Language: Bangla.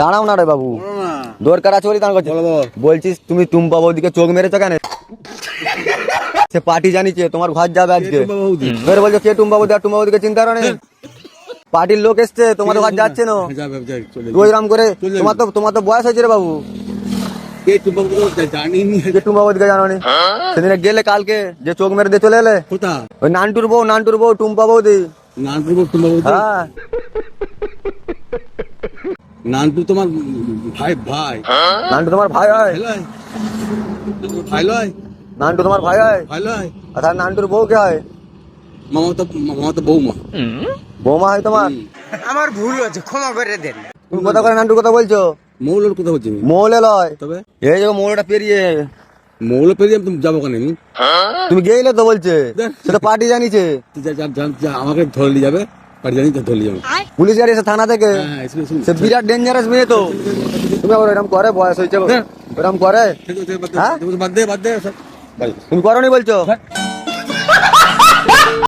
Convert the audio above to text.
দাঁড়াও না রে বাবু। দরকার আছে বলি দাঁড় করছি বলো বলো। বলছিস তুমি টুম্পা বৌদিকে চোখ মেরেছো কেন? সে পার্টি জানিছে তোমার ঘর যাবে আজকে। বৌদি? বলছো কে টুম্পা বৌদি আর টুম্পা বৌদিকে চিন্তা করে পার্টির লোক এসছে তোমাদের ঘর যাচ্ছে না। তুই এরম করে তোমার তো তোমার তো বয়স হয়েছে রে বাবু। সেদিনে গেলে কালকে যে চোখ মেরে দিয়ে চলে এলে? ওই নানটুর বউ নানটুর বউ টুম্পা বৌদি। নানপুর টুম্পা বৌদি? হ্যাঁ। নানপুর তোমার ভাই ভাই। নান্টু তোমার ভাই হয়? ভাই লয়। নান্টু তোমার ভাই হয়? ভাই লয়। আর নান্টুর বউ কে হয়? মামা তো মামা তো বৌমা। বৌমা হয় তোমার? আমার ভুল হচ্ছে ক্ষমা করে দেন। তুমি কথা করে নান্টুর কথা বলছো? মৌলের কথা বলছি। মৌলে লয়। তবে? এই যে মৌলটা পেরিয়ে মৌল পেরিয়ে আমি যাব কেন তুমি গেলে তো বলছে। সেটা পার্টি জানিছে আমাকে ধরে নিয়ে যাবে। বাড়ি জানি ধরে নিয়ে যাবে পুলিশ গাড়ি এসে থানা থেকে হ্যাঁ এসে এসে সে বিরাট ডেঞ্জারাস মেয়ে তো তুমি আবার এরকম করে বয়স হয়েছে দেখ। এরকম করে ঠিক আছে, বাদ দে, হ্যাঁ? বাদ দে বাদ দে সব বাড়ি। তুমি করনি বলছো হ্যাঁ।